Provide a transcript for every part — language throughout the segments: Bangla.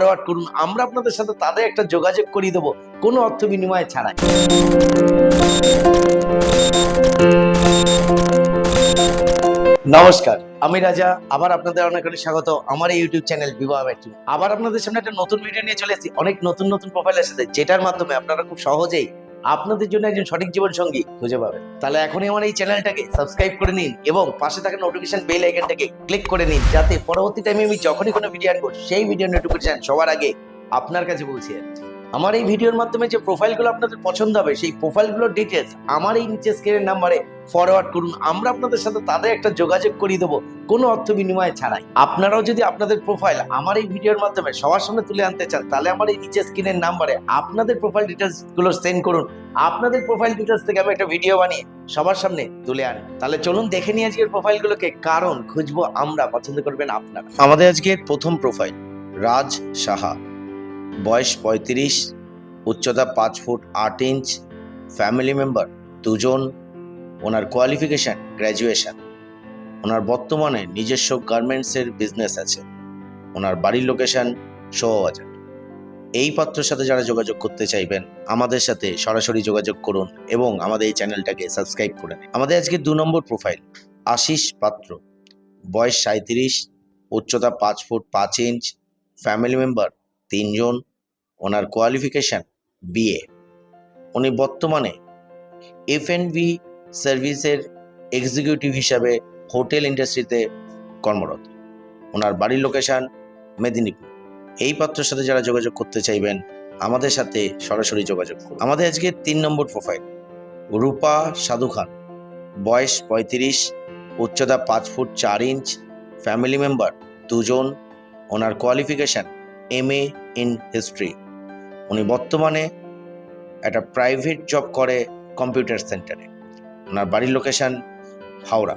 ফরওয়ার্ড করুন, আমরা আপনাদের সাথে তাদের একটা যোগাযোগ করিয়ে দেবো, কোনো অর্থ বিনিময় ছাড়াই। নমস্কার, আমি রাজা, আবার আপনাদের অনেক অনেক স্বাগত, আমার ইউটিউব চ্যানেল বিবাহ আবার আপনাদের সামনে একটা নতুন ভিডিও নিয়ে চলে এসেছি, অনেক নতুন নতুন প্রোফাইলের সাথে, যেটার মাধ্যমে আপনারা খুব সহজেই আপনাদের জন্য একজন সঠিক জীবন সঙ্গী খুঁজে পাবেন। তাহলে এখনই আমার এই চ্যানেলটাকে সাবস্ক্রাইব করে নিন এবং পাশে থাকা নোটিফিকেশন বেল আইকনটাকে ক্লিক করে নিন যাতে পরবর্তী টাইমে আমি যখনই কোনো ভিডিও আনব, সেই ভিডিও নোটিফিকেশন সবার আগে আপনার কাছে পৌঁছে যাবে। আমার এই ভিডিওর মাধ্যমে যে প্রোফাইলগুলো আপনাদের পছন্দ হবে, সেই প্রোফাইলগুলোর ডিটেলস আমার এই নিচে স্ক্রিনের নাম্বারে ফরওয়ার্ড করুন। আমরা আপনাদের সাথে তাদের একটা যোগাযোগ করিয়ে দেবো। কোনো অর্থ বিনিময় ছাড়াই। আপনারাও যদি আপনাদের প্রোফাইল আমার এই ভিডিওর মাধ্যমে সবার সামনে তুলে আনতে চান, তাহলে আমার এই নিচে স্ক্রিনের নাম্বারে আপনাদের প্রোফাইল ডিটেলসগুলো সেন্ড করুন। আপনাদের প্রোফাইল ডিটেলস থেকে আমি একটা ভিডিও বানিয়ে সবার সামনে তুলে আনি। তাহলে চলুন দেখে নিই আজকের প্রোফাইলগুলোকে কারণ খুঁজবো আমরা, পছন্দ করবেন আপনারা। আমাদের আজকের প্রথম প্রোফাইল রাজ সাহা। বয়স পঁয়ত্রিশ, উচ্চতা পাঁচ ফুট আট ইঞ্চ ফ্যামিলি মেম্বার দুজন। ওনার কোয়ালিফিকেশন গ্র্যাজুয়েশন ওনার বর্তমানে নিজস্ব গার্মেন্টসের বিজনেস আছে। ওনার বাড়ির লোকেশন শোয়াবাজার এই পাত্রের সাথে যারা যোগাযোগ করতে চাইবেন, আমাদের সাথে সরাসরি যোগাযোগ করুন এবং আমাদের এই চ্যানেলটাকে সাবস্ক্রাইব করে নিন। আমাদের আজকে দু নম্বর প্রোফাইল আশিস পাত্র। বয়স সাঁত্রিশ উচ্চতা পাঁচ ফুট পাঁচ ইঞ্চ ফ্যামিলি মেম্বার তিনজন ওনার কোয়ালিফিকেশন বিএ উনি বর্তমানে এফ সার্ভিসের এক্সিকিউটিভ হিসাবে হোটেল ইন্ডাস্ট্রিতে কর্মরত। ওনার বাড়ির লোকেশন মেদিনীপুর। এই পাত্রের সাথে যারা যোগাযোগ করতে চাইবেন, আমাদের সাথে সরাসরি যোগাযোগ করুন। আমাদের আজকে তিন নম্বর প্রোফাইল রূপা সাধু খান বয়স পঁয়ত্রিশ, উচ্চতা পাঁচ ফুট চার ইঞ্চ ফ্যামিলি মেম্বার দুজন। ওনার qualification M A in history উনি বর্তমানে একটা প্রাইভেট জব করে কম্পিউটার সেন্টারে ওনার বাড়ির লোকেশন হাওড়া।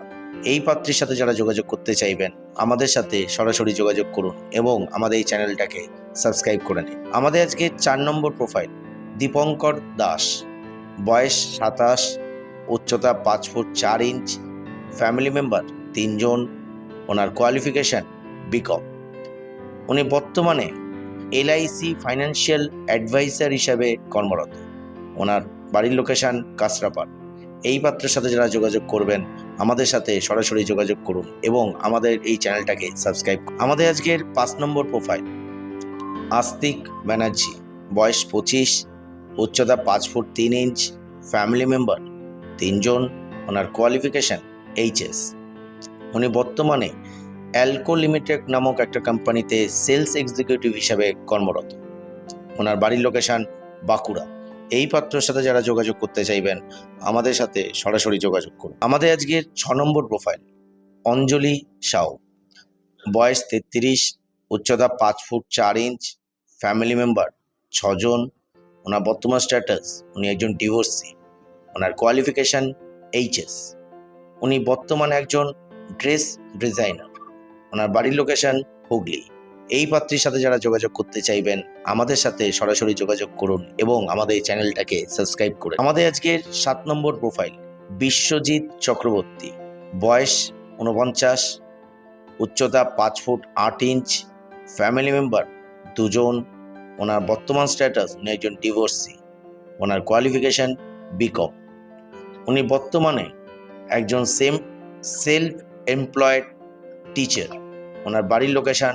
এই পাত্রের সাথে যারা যোগাযোগ করতে চাইবেন, আমাদের সাথে সরাসরি যোগাযোগ করুন এবং আমাদের এই চ্যানেলটাকে সাবস্ক্রাইব করে নিন। আমাদের আজকে চার নম্বর প্রোফাইল, দীপঙ্কর দাস। বয়স সাতাশ, উচ্চতা পাঁচ ফুট চার ইঞ্চ ফ্যামিলি মেম্বার তিনজন, ওনার কোয়ালিফিকেশন বিকম উনি বর্তমানে এলআইসি ফাইন্যান্সিয়াল অ্যাডভাইসার হিসাবে কর্মরত। ওনার বাড়ির লোকেশন কাসরাপাড়। এই পাত্রের সাথে যারা যোগাযোগ করবেন আমাদের সাথে সরাসরি যোগাযোগ করুন এবং আমাদের এই চ্যানেলটাকে সাবস্ক্রাইব আমাদের আজকের পাঁচ নম্বর প্রোফাইল আস্তিক ব্যানার্জি, বয়স পঁচিশ, উচ্চতা পাঁচ ফুট তিন ইঞ্চ ফ্যামিলি মেম্বার তিনজন, ওনার কোয়ালিফিকেশন এইচএস উনি বর্তমানে অ্যালকো লিমিটেড নামক একটা কোম্পানিতে সেলস এক্সিকিউটিভ হিসাবে কর্মরত। ওনার বাড়ির লোকেশন বাঁকুড়া। এই পাত্রর সাথে যারা যোগাযোগ করতে চাইবেন, আমাদের সাথে সরাসরি যোগাযোগ করুন। আমাদের আজকের ছ নম্বর প্রোফাইল অঞ্জলি সাউ। বয়স তেত্রিশ, উচ্চতা পাঁচ ফুট চার ইঞ্চ ফ্যামিলি মেম্বার ছজন। ওনার বর্তমান স্ট্যাটাস উনি একজন ডিভোর্সি ওনার কোয়ালিফিকেশন এইচএস উনি বর্তমানে একজন ড্রেস ডিজাইনার ওনার বাড়ির লোকেশন হুগলি। এই পাত্রীর সাথে যারা যোগাযোগ করতে চাইবেন, আমাদের সাথে সরাসরি যোগাযোগ করুন এবং আমাদের চ্যানেলটাকে সাবস্ক্রাইব করুন আমাদের আজকের সাত নম্বর প্রোফাইল বিশ্বজিৎ চক্রবর্তী। বয়স উনপঞ্চাশ উচ্চতা পাঁচ ফুট আট ইঞ্চ ফ্যামিলি মেম্বার দুজন, ওনার বর্তমান স্ট্যাটাস উনি একজন ডিভোর্সি ওনার কোয়ালিফিকেশন বিকম উনি বর্তমানে একজন সেম সেলফ এমপ্লয়েড টিচার ওনার বাড়ির লোকেশন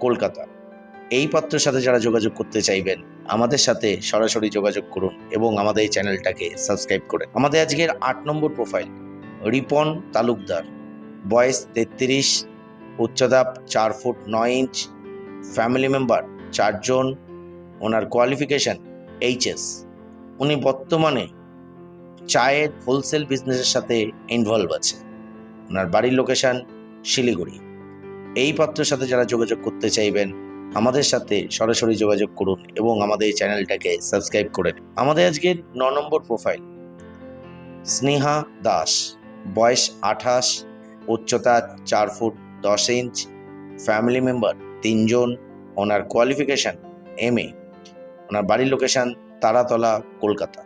কলকাতা। এই পাত্রের সাথে যারা যোগাযোগ করতে চাইবেন, আমাদের সাথে সরাসরি যোগাযোগ করুন এবং আমাদের এই চ্যানেলটাকে সাবস্ক্রাইব করে। আমাদের আজকের আট নম্বর প্রোফাইল রিপন তালুকদার। বয়স তেত্রিশ উচ্চতা চার ফুট নয় ইঞ্চ ফ্যামিলি মেম্বার চারজন, ওনার কোয়ালিফিকেশন এইচএস উনি বর্তমানে চায়ের হোলসেল বিজনেসের সাথে ইনভলভ আছে। ওনার বাড়ির লোকেশান শিলিগুড়ি। এই পাত্রের সাথে যারা যোগাযোগ করতে চাইবেন, আমাদের সাথে সরাসরি যোগাযোগ করুন এবং আমাদের এই চ্যানেলটাকে সাবস্ক্রাইব করে আমাদের আজকের ন নম্বর প্রোফাইল স্নেহা দাস, বয়স আঠাশ, উচ্চতা চার ফুট দশ ইঞ্চ ফ্যামিলি মেম্বার তিনজন, ওনার কোয়ালিফিকেশান এম এ ওনার বাড়ির লোকেশান তারাতলা, কলকাতা।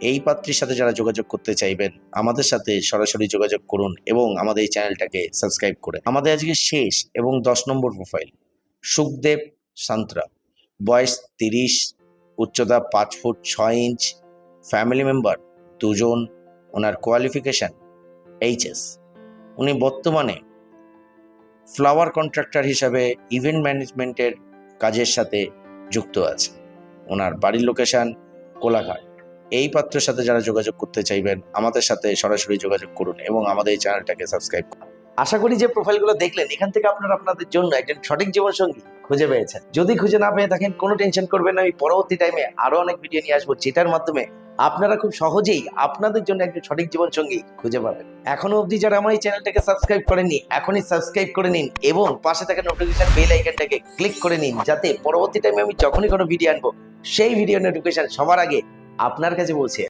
এই পাত্রীর সাথে যারা যোগাযোগ করতে চাইবেন, আমাদের সাথে সরাসরি যোগাযোগ করুন এবং আমাদের এই চ্যানেলটাকে সাবস্ক্রাইব করে। আমাদের আজকে শেষ এবং দশ নম্বর প্রোফাইল সুখদেব সান্ত্রা। বয়স তিরিশ, উচ্চতা পাঁচ ফুট ছয় ইঞ্চ ফ্যামিলি মেম্বার দুজন, ওনার কোয়ালিফিকেশন এইচএস উনি বর্তমানে ফ্লাওয়ার কন্ট্রাক্টর হিসাবে ইভেন্ট ম্যানেজমেন্টের কাজের সাথে যুক্ত আছে ওনার বাড়ির লোকেশন কোলাঘাট। এই পাত্রের সাথে যারা যোগাযোগ করতে চাইবেন, আমাদের সাথে সরাসরি যোগাযোগ করুন এবং আমাদের এই চ্যানেলটাকে সাবস্ক্রাইব করুন। আশা করি যে প্রোফাইলগুলো দেখলেন, এখান থেকে আপনারা আপনাদের জন্য একজন সঠিক জীবনসঙ্গী খুঁজে পেয়েছেন। যদি খুঁজে না পেয়ে থাকেন, কোনো টেনশন করবেন না, আমি পরবর্তী টাইমে আরও অনেক ভিডিও নিয়ে আসব, যেটার মাধ্যমে আপনারা খুব সহজেই আপনাদের জন্য একজন সঠিক জীবনসঙ্গী খুঁজে পাবেন। এখনও অবধি যারা আমার এই চ্যানেলটাকে সাবস্ক্রাইব করেননি, এখনই সাবস্ক্রাইব করে নিন এবং পাশে থাকা নোটিফিকেশন বেল আইকনটাকে ক্লিক করে নিন, যাতে পরবর্তী টাইমে আমি যখনই কোনো ভিডিও আনব, সেই ভিডিও নোটিফিকেশন সবার আগে আপনার কাছে পৌঁছে